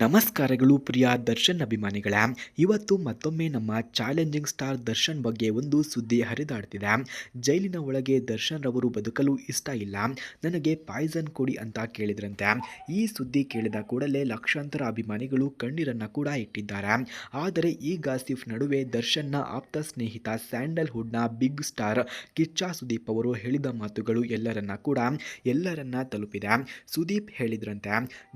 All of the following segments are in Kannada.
ನಮಸ್ಕಾರಗಳು ಪ್ರಿಯ ದರ್ಶನ್ ಅಭಿಮಾನಿಗಳೇ. ಇವತ್ತು ಮತ್ತೊಮ್ಮೆ ನಮ್ಮ ಚಾಲೆಂಜಿಂಗ್ ಸ್ಟಾರ್ ದರ್ಶನ್ ಬಗ್ಗೆ ಒಂದು ಸುದ್ದಿ ಹರಿದಾಡ್ತಿದೆ. ಜೈಲಿನ ಒಳಗೆ ದರ್ಶನ್ ರವರು ಬದುಕಲು ಇಷ್ಟ ಇಲ್ಲ. ನನಗೆ ಪಾಯ್ಸನ್ ಕೊಡಿ ಅಂತ ಕೇಳಿದ್ರಂತೆ. ಈ ಸುದ್ದಿ ಕೇಳಿದ ಕೂಡಲೇ ಲಕ್ಷಾಂತರ ಅಭಿಮಾನಿಗಳು ಕಣ್ಣೀರನ್ನು ಕೂಡ ಇಟ್ಟಿದ್ದಾರೆ. ಆದರೆ ಈ ಗಾಸಿಫ್ ನಡುವೆ ದರ್ಶನ್ನ ಆಪ್ತ ಸ್ನೇಹಿತ ಸ್ಯಾಂಡಲ್ವುಡ್ನ ಬಿಗ್ ಸ್ಟಾರ್ ಕಿಚ್ಚಾ ಸುದೀಪ್ ಅವರು ಹೇಳಿದ ಮಾತುಗಳು ಎಲ್ಲರನ್ನ ಕೂಡ ಎಲ್ಲರನ್ನ ತಲುಪಿದೆ. ಸುದೀಪ್ ಹೇಳಿದ್ರಂತೆ,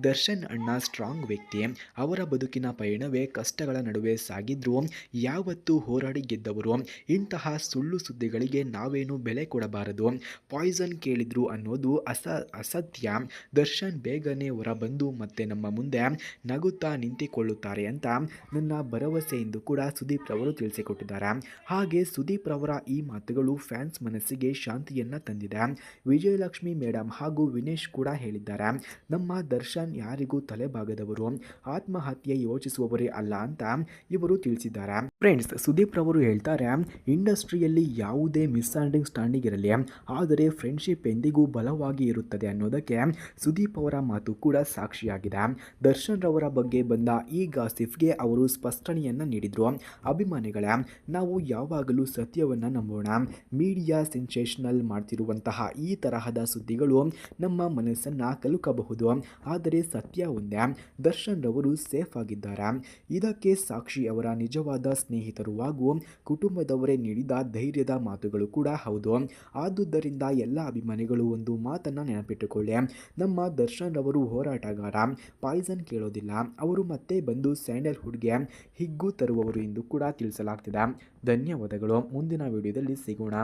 ದರ್ಶನ್ ಅಣ್ಣ ಸ್ಟ್ರಾಂಗ್ ವ್ಯಕ್ತಿ. ಅವರ ಬದುಕಿನ ಪಯಣವೇ ಕಷ್ಟಗಳ ನಡುವೆ ಸಾಗಿದ್ರು, ಯಾವತ್ತೂ ಹೋರಾಡಿ ಗೆದ್ದವರು, ಇಂತಹ ಸುಳ್ಳು ಸುದ್ದಿಗಳಿಗೆ ನಾವೇನು ಬೆಲೆ ಕೊಡಬಾರದು. ಪಾಯ್ಸನ್ ಕೇಳಿದ್ರು ಅನ್ನೋದು ಅಸ, ಅಸತ್ಯ. ದರ್ಶನ್ ಬೇಗನೆ ಹೊರಬಂದು ಮತ್ತೆ ನಮ್ಮ ಮುಂದೆ ನಗುತ್ತಾ ನಿಂತಿಕೊಳ್ಳುತ್ತಾರೆ ಅಂತ ನನ್ನ ಭರವಸೆ ಎಂದು ಕೂಡ ಸುದೀಪ್ ರವರು ತಿಳಿಸಿಕೊಟ್ಟಿದ್ದಾರೆ. ಹಾಗೆ ಸುದೀಪ್ ರವರ ಈ ಮಾತುಗಳು ಫ್ಯಾನ್ಸ್ ಮನಸ್ಸಿಗೆ ಶಾಂತಿಯನ್ನ ತಂದಿದೆ. ವಿಜಯಲಕ್ಷ್ಮಿ ಮೇಡಮ್ ಹಾಗೂ ವಿನೇಶ್ ಕೂಡ ಹೇಳಿದ್ದಾರೆ. ನಮ್ಮ ದರ್ಶನ್ ಯಾರಿಗೂ ತಲೆಬಾಗದವರು ಆತ್ಮಹತ್ಯೆ ಯೋಚಿಸುವವರೇ ಅಲ್ಲ ಅಂತ ಇವರು ತಿಳಿಸಿದ್ದಾರೆ. ಫ್ರೆಂಡ್ಸ್ ಸುದೀಪ್ ರವರು ಹೇಳ್ತಾರೆ, ಇಂಡಸ್ಟ್ರಿಯಲ್ಲಿ ಯಾವುದೇ ಮಿಸ್ಅಂಡರ್ಸ್ಟ್ಯಾಂಡಿಂಗ್ ಇರಲಿ, ಆದರೆ ಫ್ರೆಂಡ್ಶಿಪ್ ಎಂದಿಗೂ ಬಲವಾಗಿ ಇರುತ್ತದೆ ಅನ್ನೋದಕ್ಕೆ ಸುದೀಪ್ ಅವರ ಮಾತು ಕೂಡ ಸಾಕ್ಷಿಯಾಗಿದೆ. ದರ್ಶನ್ ರವರ ಬಗ್ಗೆ ಬಂದ ಈ ಗಾಸಿಫ್ಗೆ ಅವರು ಸ್ಪಷ್ಟನೆಯನ್ನು ನೀಡಿದ್ರು. ಅಭಿಮಾನಿಗಳೇ, ನಾವು ಯಾವಾಗಲೂ ಸತ್ಯವನ್ನ ನಂಬೋಣ. ಮೀಡಿಯಾ ಸೆನ್ಸೇಷನಲ್ ಮಾಡ್ತಿರುವಂತಹ ಈ ತರಹದ ಸುದ್ದಿಗಳು ನಮ್ಮ ಮನಸ್ಸನ್ನ ಕಲುಕಬಹುದು. ಆದರೆ ಸತ್ಯ ಒಂದೇ. ದರ್ಶನ್ ರವರು ಸೇಫ್ ಆಗಿದ್ದಾರೆ? ಇದಕ್ಕೆ ಸಾಕ್ಷಿ ಅವರ ನಿಜವಾದ ಸ್ನೇಹಿತರು ಹಾಗೂ ಕುಟುಂಬದವರೇ ನೀಡಿದ ಧೈರ್ಯದ ಮಾತುಗಳು ಕೂಡ ಹೌದು. ಆದುದರಿಂದ ಎಲ್ಲ ಅಭಿಮಾನಿಗಳು ಒಂದು ಮಾತನ್ನು ನೆನಪಿಟ್ಟುಕೊಳ್ಳಿ. ನಮ್ಮ ದರ್ಶನ್ ರವರು ಹೋರಾಟಗಾರ. ಪಾಯ್ಸನ್ ಕೇಳೋದಿಲ್ಲ. ಅವರು ಮತ್ತೆ ಬಂದು ಸ್ಯಾಂಡಲ್ವುಡ್ಗೆ ಹಿಗ್ಗು ತರುವವರು ಎಂದು ಕೂಡ ತಿಳಿಸಲಾಗ್ತಿದೆ. ಧನ್ಯವಾದಗಳು. ಮುಂದಿನ ವಿಡಿಯೋದಲ್ಲಿ ಸಿಗೋಣ.